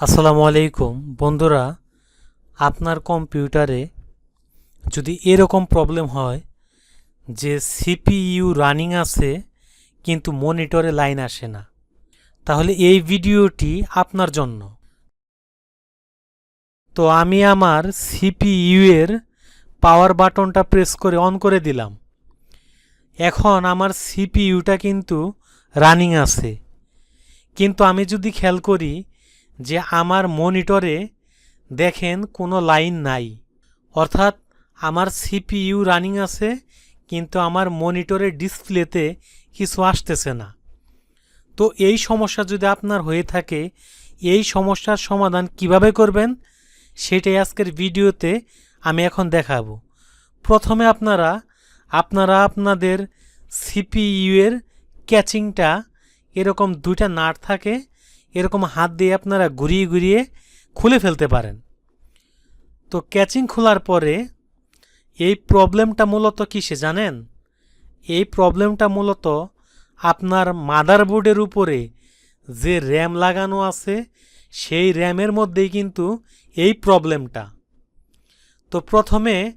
আসসালামু আলাইকুম। বন্ধুরা, আপনার কম্পিউটারে যদি এরকম প্রবলেম হয় যে সিপিইউ রানিং আছে কিন্তু মনিটরে লাইন আসে না, তাহলে এই ভিডিওটি আপনার জন্য। তো আমি আমার সিপিইউ এর পাওয়ার বাটনটা প্রেস করে অন করে দিলাম। এখন আমার সিপিইউটা কিন্তু রানিং আছে। কিন্তু আমি যদি খেয়াল করি যে আমার মনিটরে দেখেন কোনো লাইন নাই। অর্থাৎ আমার সিপিইউ রানিং আছে, কিন্তু আমার মনিটরের ডিসপ্লেতে কিছু আসতেছে না। তো এই সমস্যা যদি আপনার হয়ে থাকে, এই সমস্যার সমাধান কীভাবে করবেন, সেটাই আজকের ভিডিওতে আমি এখন দেখাবো। প্রথমে আপনারা আপনারা আপনাদের সিপিইউ এর ক্যাচিংটা, এরকম দুইটা নাট থাকে এরকম হাত দিয়ে আপনারা ঘুরিয়ে ঘুরিয়ে খুলে ফেলতে পারেন। তো ক্যাচিং খোলার পরে এই প্রবলেমটা মূলত কিসে জানেন? এই প্রবলেমটা মূলত আপনার মাদারবোর্ডের উপরে যে র্যাম লাগানো আছে, সেই র্যামের মধ্যেই কিন্তু এই প্রবলেমটা। তো প্রথমে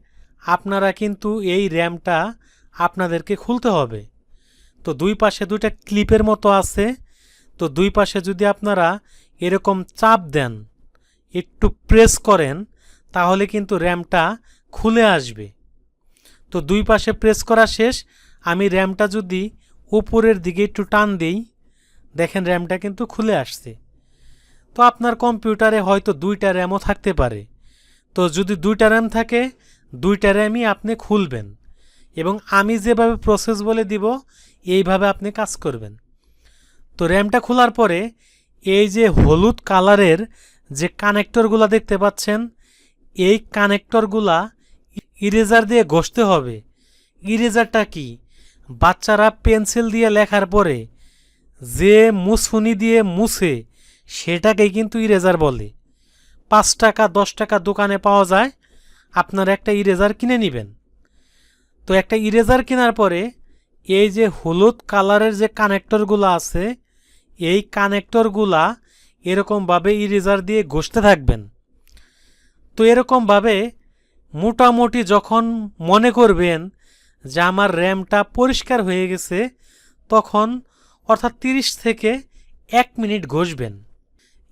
আপনারা কিন্তু এই র্যামটা আপনাদেরকে খুলতে হবে। তো দুই পাশে দুইটা ক্লিপের মতো আছে তো দুই পাশে যদি আপনারা এরকম চাপ দেন, একটু প্রেস করেন, তাহলে কিন্তু র্যামটা খুলে আসবে। তো দুই পাশে প্রেস করা শেষ। আমি র্যামটা যদি উপরের দিকে একটু টান দিই, দেখেন র্যামটা কিন্তু খুলে আসছে। তো আপনার কম্পিউটারে হয়তো দুইটা র্যামও থাকতে পারে। তো যদি দুইটা র্যাম থাকে, দুইটা র্যামই আপনি খুলবেন। এবং আমি যেভাবে প্রসেস বলে দিব, এইভাবে আপনি কাজ করবেন। তো র্যামটা খোলার পরে এই যে হলুদ কালারের যে কানেক্টরগুলো দেখতে পাচ্ছেন, এই কানেক্টরগুলা ইরেজার দিয়ে ঘষতে হবে। ইরেজারটা কি? বাচ্চারা পেন্সিল দিয়ে লেখার পরে যে মুছুনি দিয়ে মুছে সেটাকেই কিন্তু ইরেজার বলে। পাঁচ টাকা, দশ টাকা দোকানে পাওয়া যায়, আপনার একটা ইরেজার কিনে নেবেন। তো একটা ইরেজার কেনার পরে এই যে হলুদ কালারের যে কানেক্টরগুলো আছে এই কানেক্টরগুলা এরকমভাবে ইরেজার দিয়ে ঘষতে থাকবেন। তো এরকমভাবে মোটামুটি যখন মনে করবেন যে আমার র্যামটা পরিষ্কার হয়ে গেছে, তখন অর্থাৎ তিরিশ থেকে এক মিনিট ঘষবেন।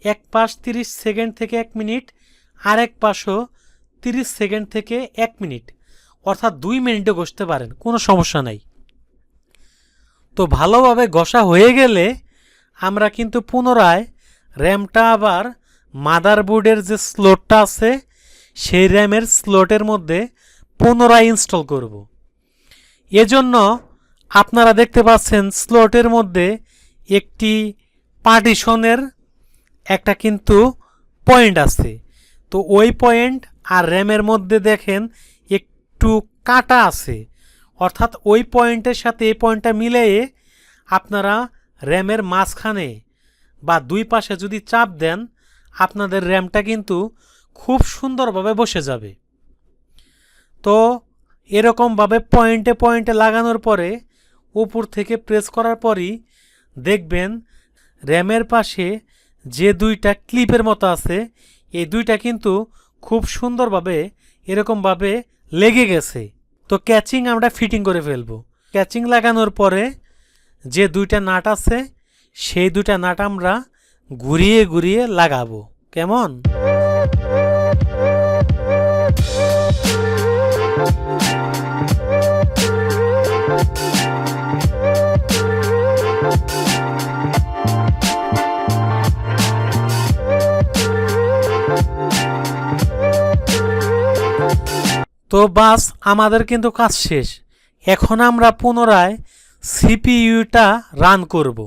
এক পাশ তিরিশ সেকেন্ড থেকে এক মিনিট আর এক পাশও তিরিশ সেকেন্ড থেকে এক মিনিট। অর্থাৎ দুই মিনিটে ঘষতে পারেন, কোনো সমস্যা নাই। তো ভালোভাবে ঘষা হয়ে গেলে আমরা কিন্তু পুনরায় র্যামটা আবার মাদারবোর্ডের যে স্লোটটা আছে, সেই র্যামের স্লোটের মধ্যে পুনরায় ইনস্টল করব। এজন্য আপনারা দেখতে পাচ্ছেন স্লোটের মধ্যে একটি পার্টিশনের একটা কিন্তু পয়েন্ট আছে। তো ওই পয়েন্ট আর র্যামের মধ্যে দেখেন একটু কাটা আছে। অর্থাৎ ওই পয়েন্টের সাথে এই পয়েন্টটা মিলিয়ে আপনারা র্যামের মাঝখানে বা দুই পাশে যদি চাপ দেন, আপনাদের র্যামটা কিন্তু খুব সুন্দরভাবে বসে যাবে। তো এরকমভাবে পয়েন্টে পয়েন্টে লাগানোর পরে উপর থেকে প্রেস করার পরই দেখবেন র্যামের পাশে যে দুইটা ক্লিপের মতো আছে, এই দুইটা কিন্তু খুব সুন্দরভাবে এরকমভাবে লেগে গেছে। তো ক্যাচিং আমরা ফিটিং করে ফেলব। ক্যাচিং লাগানোর পরে যে দুইটা নাট আছে, সেই দুইটা নাট আমরা ঘুরিয়ে ঘুরিয়ে লাগাবো। কেমন? তো বাস, আমাদের কিন্তু কাজ শেষ। এখন আমরা পুনরায় সিপিইউটা রান করব।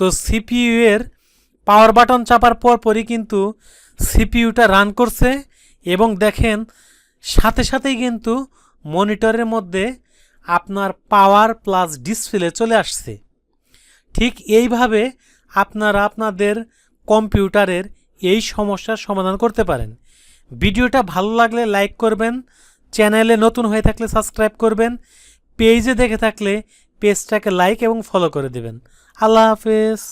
তো সিপিইউ এর পাওয়ার বাটন চাপার পর পরই কিন্তু সিপিইউটা রান করছে এবং দেখেন সাথে সাথেই কিন্তু মনিটরের মধ্যে আপনার পাওয়ার প্লাস ডিসপ্লে চলে আসছে। ঠিক এইভাবে আপনারা আপনাদের কম্পিউটারের এই সমস্যার সমাধান করতে পারেন। ভিডিওটা ভালো লাগলে লাইক করবেন, চ্যানেলে নতুন হয়ে থাকলে সাবস্ক্রাইব করবেন, পেজে দেখে থাকলে পেজটাকে লাইক এবং ফলো করে দেবেন। আল্লাহ হাফেজ।